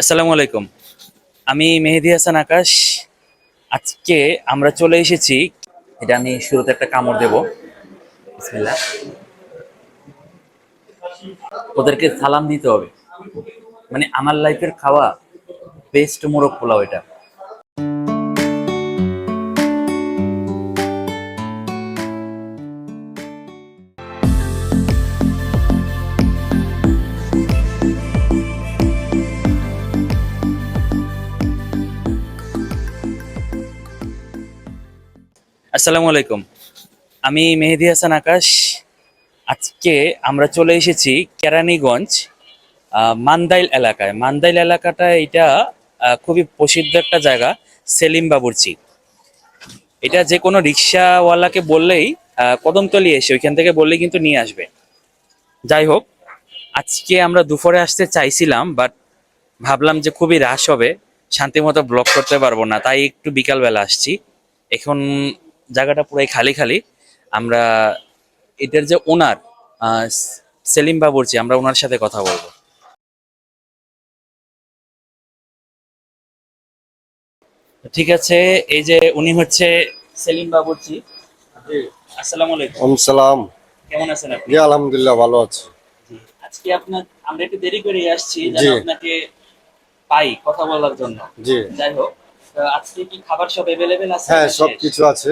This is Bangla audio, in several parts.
আসসালামু আলাইকুম। আমি মেহেদি হাসান আকাশ। আজকে আমরা চলে এসেছি। এটা আমি শুরুতে একটা কামড় দেব। ওদেরকে সালাম দিতে হবে। মানে আমার লাইফের খাওয়া বেস্ট মোরগ পোলাও এটা। আসসালামু আলাইকুম। আমি মেহেদি হাসান আকাশ। আজকে আমরা চলে এসেছি কেরানীগঞ্জ মান্দাইল এলাকায়। মান্দাইল এলাকাটা এটা খুবই প্রসিদ্ধ একটা জায়গা, সেলিম বাবুরচি। এটা যে কোনো রিক্সাওয়ালাকে বললেই কদমতলি এসে ওইখান থেকে বললেই কিন্তু নিয়ে আসবে। যাই হোক, আজকে আমরা দুপুরে আসতে চাইছিলাম, বাট ভাবলাম যে খুবই রাশ হবে, শান্তিমতো ব্লক করতে পারব না, তাই একটু বিকালবেলা আসছি। এখন জায়গাটা পুরাই খালি খালি। আমরা এটার যে ওনার সেলিম বাবুরচি আমরা ওনার সাথে কথা বলব। ঠিক আছে এই যে উনি হচ্ছে সেলিম বাবুরচি আসসালামু আলাইকুম। সালাম। কেমন আছেন আপনি? জি আলহামদুলিল্লাহ ভালো আছি। আজকে আপনার আমরা একটু দেরি করে আসছি যেন আপনাকে পাই কথা বলার জন্য। জি। যাই হোক আজকে কি খাবার সব এভেলেবেল আছে হ্যাঁ সব কিছু আছে।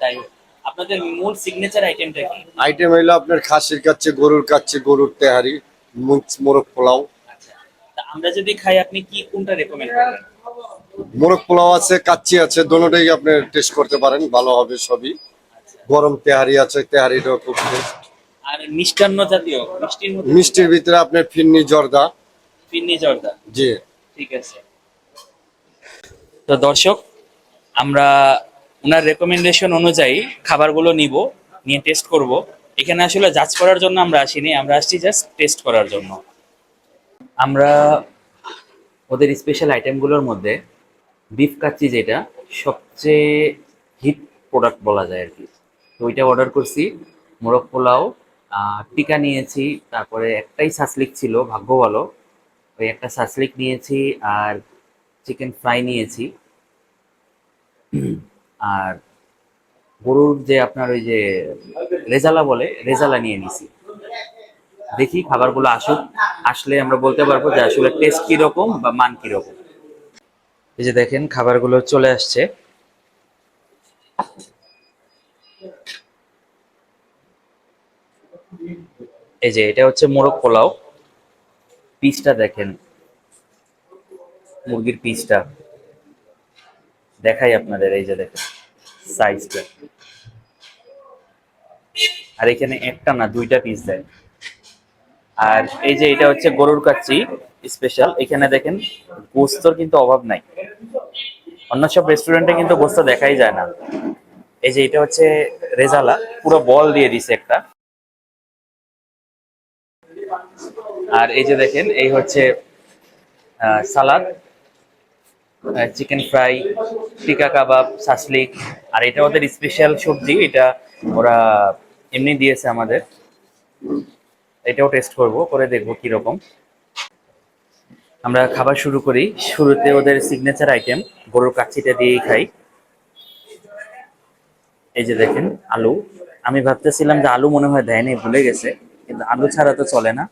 যাই হোক আপনাদের মূল সিগনেচার আইটেমটা কি? আইটেম হইল আপনার খাসির কাচ্ছে গরুর কাচ্ছে গরুর তেহারি মোরগ পোলাও। আচ্ছা তা আমরা যদি খাই আপনি কি কোনটা রেকমেন্ড করবেন? মোরগ পোলাও আছে কাচ্চি আছে দোনোটাই আপনি টেস্ট করতে পারেন ভালো হবে সবই। আচ্ছা। গরম তেহারি আছে তেহারিটাও খুব টেস্ট আর মিষ্টান্ন জাতীয় মিষ্টির মধ্যে মিষ্টির ভিতরে আপনার ফিন্নি জর্দা। ফিন্নি জর্দা। জি। ঠিক আছে। তো দর্শক আমরা ওনার রেকমেন্ডেশন অনুযায়ী খাবারগুলো নিব, নিয়ে টেস্ট করব। এখানে আসলে জাজ করার জন্য আমরা আসিনি, আমরা আসছি জাস্ট টেস্ট করার জন্য। আমরা ওদের স্পেশাল আইটেমগুলোর মধ্যে বিফ কাচ্চি যেটা সবচেয়ে হিট প্রোডাক্ট বলা যায় আর কি। তো ওইটা অর্ডার করছি, মোরগ পোলাও টিকা নিয়েছি, তারপরে একটাই সাসলিক ছিল, ভাগ্য ভালো। ওই একটা সাসলিক নিয়েছি আর চিকেন ফ্রাই নিয়েছি। আর গরুর যে আপনার ওই যে রেজালা বলে, রেজালা নিয়ে নিছি। দেখি খাবারগুলো আসুক, আসলে আমরা বলতে পারব যে আসলে টেস্ট কীরকম বা মান কীরকম। এই যে দেখেন, খাবারগুলো চলে আসছে। এই যে এটা হচ্ছে মোরগ পোলাও। পিসটা দেখেন, মুরগির পিসটা। দেখাই আপনাদের, এই যে দেখেন সাইজটা আর এখানে একটা না, দুইটা পিস দেয়। আর এই যে এটা হচ্ছে গরুর কাচ্চি স্পেশাল এখানে দেখেন, গোস্তর কিন্তু অভাব নাই। অন্য সব রেস্টুরেন্টে কিন্তু গোস্ত দেখাই যায় না। এই যে এটা হচ্ছে রেজালা, পুরো বল দিয়ে দিছে একটা। আর এই যে দেখেন, এই হচ্ছে সালাদ। চিকেন ফ্রাই টিকা কাবাব সাসলিক আর এটা ওদের স্পেশাল সবজি, এটা ওরা এমনি দিয়েছে আমাদের। এটাও টেস্ট করব, করে দেখব কীরকম। আমরা খাবার শুরু করি। শুরুতে ওদের সিগনেচার আইটেম গরুর কাচ্চিটা দিয়েই খাই। এই যে দেখেন, আলু। আমি ভাবতেছিলাম যে আলু মনে হয় দেয়নি, ভুলে গেছে। কিন্তু আলু ছাড়া তো চলে না।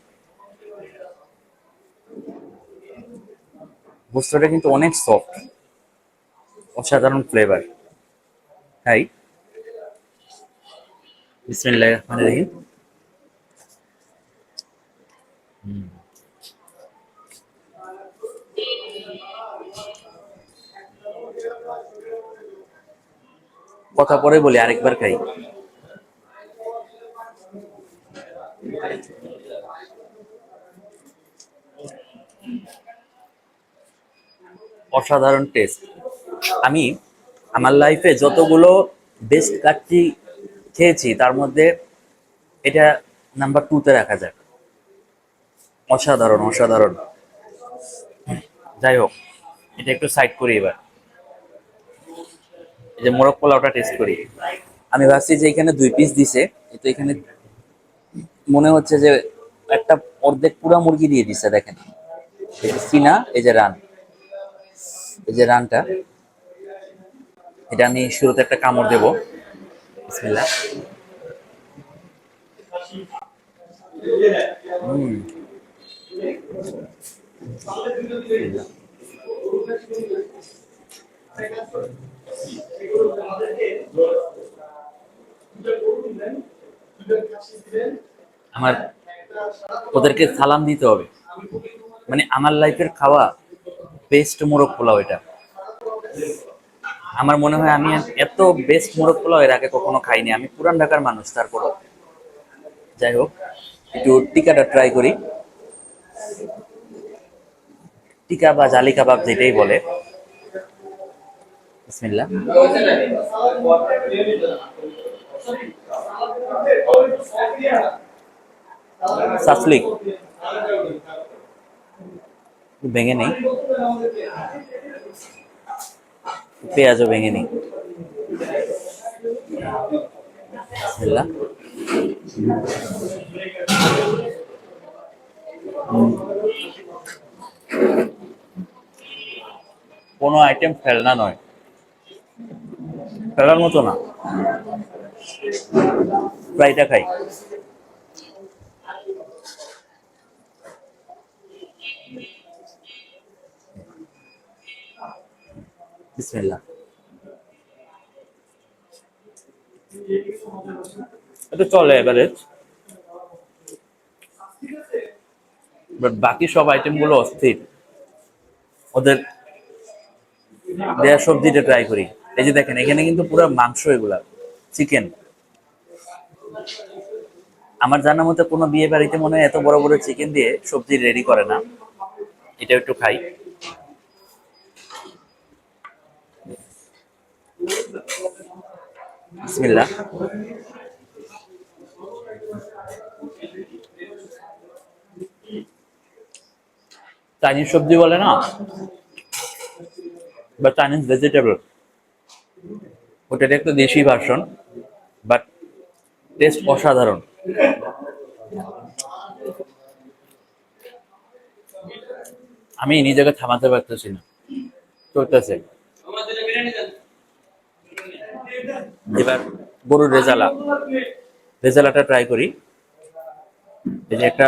গোস্তটা কিন্তু অনেক সফট অসাধারণ ফ্লেভার রহিম। কথা পরে বলি আরেকবার খাই। অসাধারণ টেস্ট আমি আমার লাইফে যতগুলো বেস্ট কাচ্চি খেয়েছি, তার মধ্যে এটা নাম্বার টুতে রাখা যাক। অসাধারণ অসাধারণ। যাই হোক, এটা একটু সাইড করি এবার। এই যে মোরগ পোলাওটা টেস্ট করি। আমি ভাবছি যে এখানে দুই পিস দিছে, কিন্তু এখানে মনে হচ্ছে যে একটা অর্ধেক পুরা মুরগি দিয়ে দিছে, দেখেন। সিনা, এই যে রান। এই যে রানটা, এটা আমি শুরুতে একটা কামড় দেব। বিসমিল্লাহ। হুম। আমার ওদেরকে সালাম দিতে হবে। মানে আমার লাইফের খাওয়া বেস্ট মোরগ পোলাও এটা। আমার মনে হয় আমি এত বেস্ট মোরগ পোলাও এর আগে কখনো খাইনি। আমি পুরান ঢাকার মানুষ, তারপরও। যাই হোক, একটু টিকাটা ট্রাই করি। টিকা বা জালি কাবাব যেটাই বলে। সাসলিক। ভেঙে নেই। পেঁয়াজও ভেঙে নেই। কোনো আইটেম ফেলনা নয়। ফেলার মতো না। প্রায়টা খাই। বিসমিল্লাহ। এটা চলে এভারেজ বাট বাকি সব আইটেমগুলো অস্থির। ওদের দেয়া সবজিটা ট্রাই করি। এই যে দেখেন, এখানে কিন্তু পুরো মাংস এগুলা চিকেন আমার জানার মতে কোনো বিয়ে বাড়িতে মনে হয় এত বড় বড় চিকেন দিয়ে সবজি রেডি করে না। এটা একটু খাই। বিসমিল্লাহ। চাইনিজ সবজি বলে না? বা চাইনিজ ভেজিটেবল ওটার একটা দেশি ভার্সন বাট টেস্ট অসাধারণ। আমি নিজেকে থামাতে পারতেছি না। চলতেছে। এবার গরুর রেজালা। রেজালাটা ট্রাই করি। এই যে একটা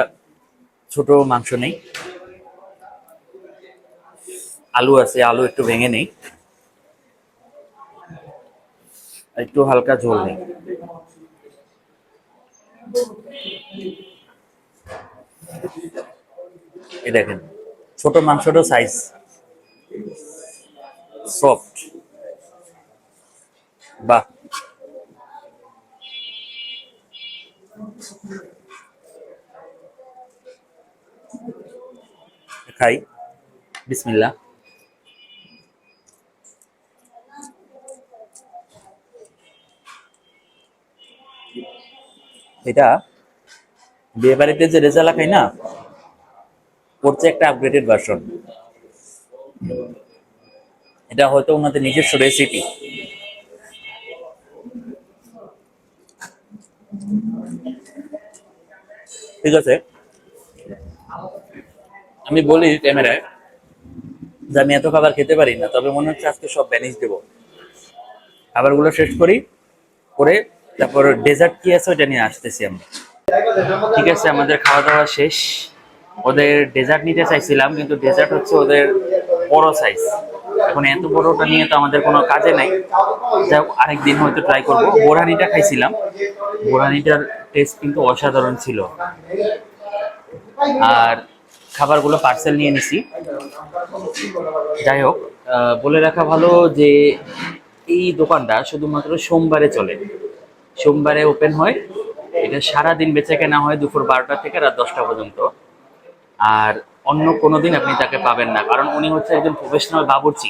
ছোট মাংস নেই। আলু আছে, আলু একটু ভেঙে নেই। একটু হালকা ঝোল নেই। দেখেন, ছোট মাংসটা সাইজ সফট বাহ! খাই। বিসমিল্লাহ। এটা বিয়ে বাড়িতে যে রেজালা খাই না করছে একটা আপগ্রেডেড ভার্সন এটা হয়তো ওনাদের নিজস্ব রেসিপি ঠিক আছে। আমি বলি ক্যামেরায় যে আমি এত খাবার খেতে পারি না, তবে মনে হচ্ছে আজকে সব ব্যানিশ দেবো। খাবারগুলো শেষ করি, করে তারপর ডেজার্ট কি আছে ওইটা নিয়ে আসতেছি আমরা। ঠিক আছে, আমাদের খাওয়া দাওয়া শেষ। ওদের ডেজার্ট নিতে চাইছিলাম, কিন্তু ডেজার্ট হচ্ছে ওদের বড় সাইজ এখন এত বড়টা নিয়ে তো আমাদের কোনো কাজে নাই। যাই হোক, আরেকদিন হয়তো ট্রাই করব। বোরানিটা খাইছিলাম। বোরানিটার টেস্ট কিন্তু অসাধারণ ছিল। আর খাবারগুলো পার্সেল নিয়ে নিছি। যাই হোক বলে রাখা ভালো যে এই দোকানটা শুধুমাত্র সোমবারে চলে। সোমবারে ওপেন হয়। এটা সারা দিন বেচে কেনা হয় দুপুর বারোটা থেকে রাত দশটা পর্যন্ত। আর অন্য কোনো দিন আপনি তাকে পাবেন না। কারণ উনি হচ্ছে একজন প্রফেশনাল বাবুর্চি।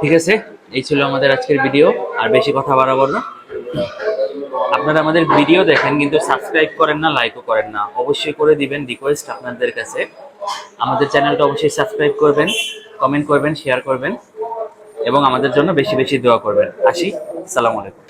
ঠিক আছে? এই ছিল আমাদের আজকের ভিডিও আর বেশি কথা বাড়াবো না। আপনারা আমাদের ভিডিও দেখেন, কিন্তু সাবস্ক্রাইব করেন না লাইকও করেন না। অবশ্যই করে দিবেন রিকোয়েস্ট আপনাদের কাছে। আমাদের চ্যানেলটা অবশ্যই সাবস্ক্রাইব করবেন কমেন্ট করবেন শেয়ার করবেন, এবং আমাদের জন্য বেশি বেশি দোয়া করবেন। আসি? সালাম আলাইকুম।